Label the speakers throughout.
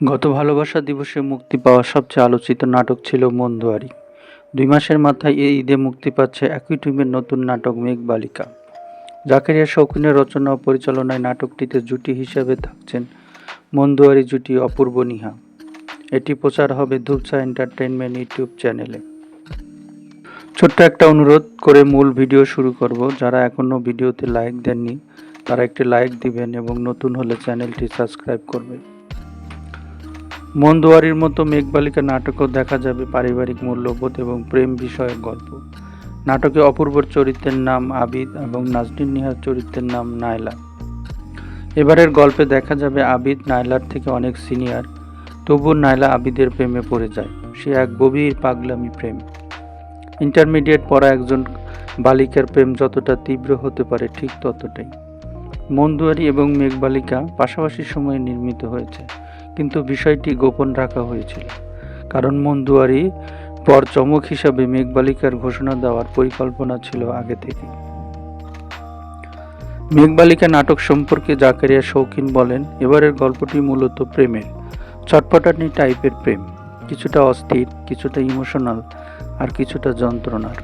Speaker 1: গত ভালোবাসা দিবসে মুক্তি পাওয়া সবচেয়ে আলোচিত নাটক ছিল মন্দুয়ারি। দুই মাসের মাথায় এই ঈদে মুক্তি পাচ্ছে একই নতুন নাটক মেঘ বালিকা জাকেরিয়া শৌখিনের রচনা ও পরিচালনায় নাটকটিতে জুটি হিসেবে থাকছেন মন্দুয়ারি জুটি অপূর্ব নিহা। এটি প্রচার হবে ধূপসা এন্টারটেনমেন্ট ইউটিউব চ্যানেলে। ছোট্ট একটা অনুরোধ করে মূল ভিডিও শুরু করব। যারা এখনও ভিডিওতে লাইক দেননি, তারা একটি লাইক দিবেন এবং নতুন হলে চ্যানেলটি সাবস্ক্রাইব করবেন। মন্দুয়ারির মতো মেঘবালিকা নাটকও দেখা যাবে পারিবারিক মূল্যবোধ এবং প্রেম বিষয়ক গল্প। নাটকে অপূর্বর চরিত্রের নাম আবিদ এবং নাজনীন নিহার চরিত্রের নাম নায়লা। এবারের গল্পে দেখা যাবে আবিদ নায়লার থেকে অনেক সিনিয়র তবু নায়লা আবিদের প্রেমে পড়ে যায়। সে এক গভীর পাগলামি প্রেম। ইন্টারমিডিয়েট পড়া একজন বালিকার প্রেম যতটা তীব্র হতে পারে ঠিক ততটাই। মন্দুয়ারি এবং মেঘবালিকা পাশাপাশি সময়ে নির্মিত হয়েছে। কিন্তু বিষয়টি গোপন রাখা হয়েছিল। কারণ মন্দুয়ারি পর চমক হিসাবে মেঘবালিকার ঘোষণা দেওয়ার পরিকল্পনা ছিল আগে থেকে। মেঘবালিকা নাটক সম্পর্কে জাকারিয়া শৌখিন বলেন, এবারের গল্পটি মূলত প্রেমের চটপটানি টাইপের প্রেম। কিছুটা অস্থির, কিছুটা ইমোশনাল, আর কিছুটা যন্ত্রণার।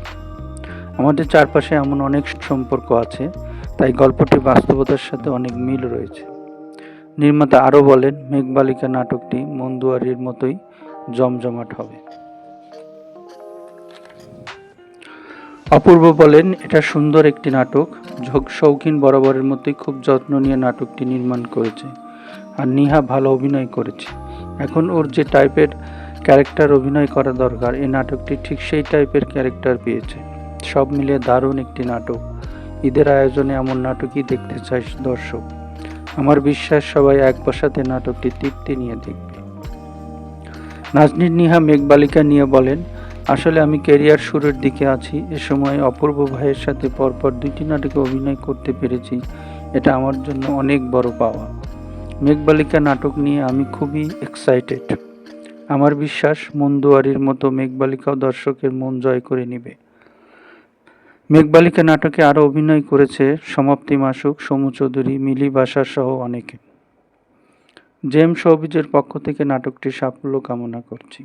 Speaker 1: আমাদের চারপাশে এমন অনেক সম্পর্ক আছে, তাই গল্পটি বাস্তবতার সাথে অনেক মিল রয়েছে। নির্মাতা আরও বলেন, মেঘবালিকা নাটকটি মন্দুয়ারির মতোই জমজমাট হবে। অপূর্ব বলেন, এটা সুন্দর একটি নাটক। শৌখিন বরাবরের মতোই খুব যত্ন নিয়ে নাটকটি নির্মাণ করেছে আর নিহা ভালো অভিনয় করেছে। এখন ওর যে টাইপের ক্যারেক্টার অভিনয় করা দরকার, এই নাটকটি ঠিক সেই টাইপের ক্যারেক্টার পেয়েছে। সব মিলিয়ে দারুণ একটি নাটক। ঈদের আয়োজনে এমন নাটকই দেখতে চাই দর্শক। আমার বিশ্বাস, সবাই এক বসাতে নাটকটি তৃপ্তি নিয়ে দেখবে। নাজনীর নিহা মেঘবালিকা নিয়ে বলেন, আসলে আমি ক্যারিয়ার শুরুর দিকে আছি। এ সময় অপূর্ব ভাইয়ের সাথে পরপর দুইটি নাটকে অভিনয় করতে পেরেছি। এটা আমার জন্য অনেক বড় পাওয়া। মেঘবালিকা নাটক নিয়ে আমি খুবই এক্সাইটেড আমার বিশ্বাস, মন্দুয়ারির মতো মেঘবালিকাও দর্শকের মন জয় করে নেবে। মেঘবালিকা নাটকে আরও অভিনয় করেছে সমাপ্তি মাসুক, সমু চৌধুরী, মিলি বাসা সহ অনেকে। জেম শোবিজের পক্ষ থেকে নাটকটির সাফল্য কামনা করছি।